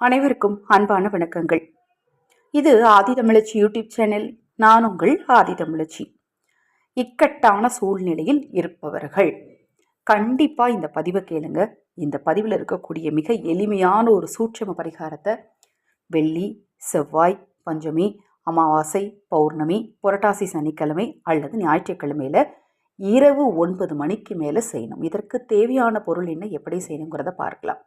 அனைவருக்கும் அன்பான வணக்கங்கள். இது ஆதிதமிழச்சி யூடியூப் சேனல். நான் உங்கள் ஆதிதமிழச்சி இக்கட்டான சூழ்நிலையில் இருப்பவர்கள். கண்டிப்பாக இந்த பதிவை கேளுங்க. இந்த பதிவில் இருக்கக்கூடிய மிக எளிமையான ஒரு சூட்சம பரிகாரத்தை வெள்ளி செவ்வாய் பஞ்சமி அமாவாசை பௌர்ணமி புரட்டாசி சனிக்கிழமை அல்லது ஞாயிற்றுக்கிழமையில் இரவு ஒன்பது மணிக்கு மேலே செய்யணும். இதற்கு தேவையான பொருள் என்ன எப்படி செய்யணுங்கிறத பார்க்கலாம்.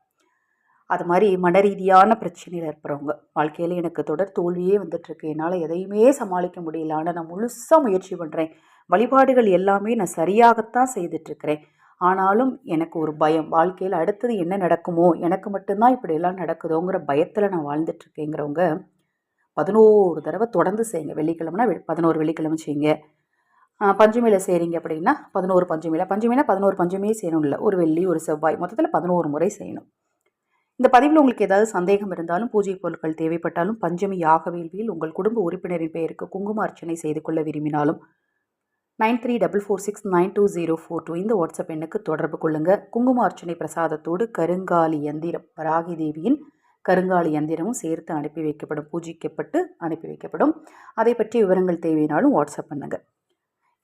அது மாதிரி மன ரீதியான பிரச்சனையில் இருக்கிறவங்க. வாழ்க்கையில் எனக்கு தொடர் தோல்வியே வந்துட்டுருக்கு. என்னால் எதையுமே சமாளிக்க முடியல. ஆனால் நான் முழுசாக முயற்சி பண்ணுறேன் வழிபாடுகள் எல்லாமே நான் சரியாகத்தான் செய்துட்ருக்கிறேன் ஆனாலும் எனக்கு ஒரு பயம். வாழ்க்கையில் அடுத்தது என்ன நடக்குமோ எனக்கு மட்டும்தான் இப்படியெல்லாம் நடக்குதோங்கிற பயத்தில் நான் வாழ்ந்துட்டுருக்கேங்கிறவங்க பதினோரு தடவை தொடர்ந்து செய்யுங்க. வெள்ளிக்கிழமைனா பதினோரு வெள்ளிக்கிழமை செய்யுங்க. பஞ்சமியில் செய்கிறீங்க அப்படின்னா பதினோரு பஞ்சமியில் பஞ்சமினா பதினோரு பஞ்சமியே செய்யணும் இல்லை ஒரு வெள்ளி ஒரு செவ்வாய். மொத்தத்தில் பதினோரு முறை செய்யணும். இந்த பதிவில் உங்களுக்கு ஏதாவது சந்தேகம் இருந்தாலும் பூஜை பொருட்கள் தேவைப்பட்டாலும் பஞ்சமி யாக வேள்வியில் உங்கள் குடும்ப உறுப்பினரின் பெயருக்கு குங்கும அர்ச்சனை செய்து கொள்ள விரும்பினாலும் nine three double four six nine two zero four two இந்த வாட்ஸ்அப் எண்ணுக்கு தொடர்பு கொள்ளுங்கள் குங்கும அர்ச்சனை பிரசாதத்தோடு கருங்காலி யந்திரம் வராகி தேவியின் கருங்காலி யந்திரமும் சேர்த்து அனுப்பி வைக்கப்படும் பூஜிக்கப்பட்டு அனுப்பி வைக்கப்படும். அதை பற்றி விவரங்கள் தேவைனாலும் வாட்ஸ்அப் பண்ணுங்கள்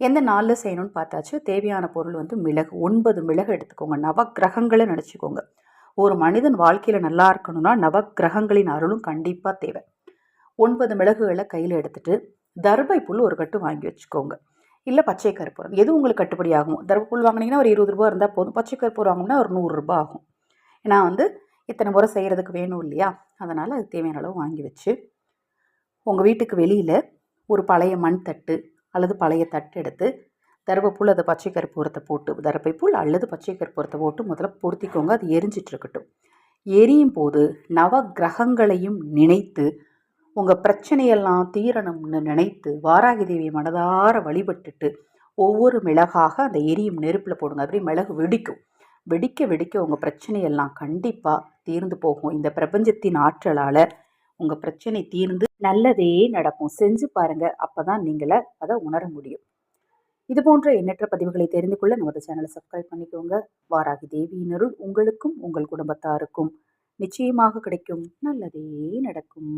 எந்த நாளில் செய்யணும்னு பார்த்தாச்சு? தேவையான பொருள் வந்து மிளகு ஒன்பது மிளகு எடுத்துக்கோங்க. நவ கிரகங்களை நினச்சிக்கோங்க. ஒரு மனிதன் வாழ்க்கையில் நல்லா இருக்கணும்னா நவ கிரகங்களின் அருளும் கண்டிப்பாக தேவை. ஒன்பது மிளகுகளை கையில் எடுத்துகிட்டு தர்பை புல் ஒரு கட்டு வாங்கி வச்சுக்கோங்க. இல்லை பச்சை கருப்பூரம் எது உங்களுக்கு கட்டுப்படி ஆகும்? தர்பை புல் வாங்கினீங்கன்னா ஒரு இருபது ரூபா இருந்தால் போதும். பச்சை கருப்பூரம் வாங்கினா ஒரு நூறுரூபா ஆகும். ஏன்னா வந்து இத்தனை முறை செய்கிறதுக்கு வேணும் இல்லையா? அதனால் அது தேவையான அளவு வாங்கி வச்சு உங்கள் வீட்டுக்கு வெளியில் ஒரு பழைய மண் தட்டு அல்லது பழைய தட்டு எடுத்து தர்பப்புல் அதை பச்சை கற்பூரத்தை போட்டு தர்பைப்புல் அல்லது பச்சை கற்பூரத்தை போட்டு முதல்ல பொருத்திக்கோங்க. அது எரிஞ்சிட்ருக்கட்டும் எரியும் போது நவ கிரகங்களையும் நினைத்து உங்கள் பிரச்சனையெல்லாம் தீரணும்னு நினைத்து வாராகி தேவியை மனதார வழிபட்டுட்டு ஒவ்வொரு மிளகாக அந்த எரியும் நெருப்பில் போடுங்க. அப்படியே மிளகு வெடிக்கும். வெடிக்க வெடிக்க உங்கள் பிரச்சனையெல்லாம் கண்டிப்பாக தீர்ந்து போகும். இந்த பிரபஞ்சத்தின் ஆற்றலால் உங்கள் பிரச்சனை தீர்ந்து நல்லதே நடக்கும். செஞ்சு பாருங்கள் அப்போ தான் நீங்களை அதை உணர முடியும். இது போன்ற எண்ணற்ற பதிவுகளை தெரிந்து கொள்ள நமது சேனலை சப்ஸ்கிரைப் பண்ணிக்கோங்க. வாராகி தேவியினருள் உங்களுக்கும் உங்கள் குடும்பத்தாருக்கும் நிச்சயமாக கிடைக்கும். நல்லதே நடக்கும்.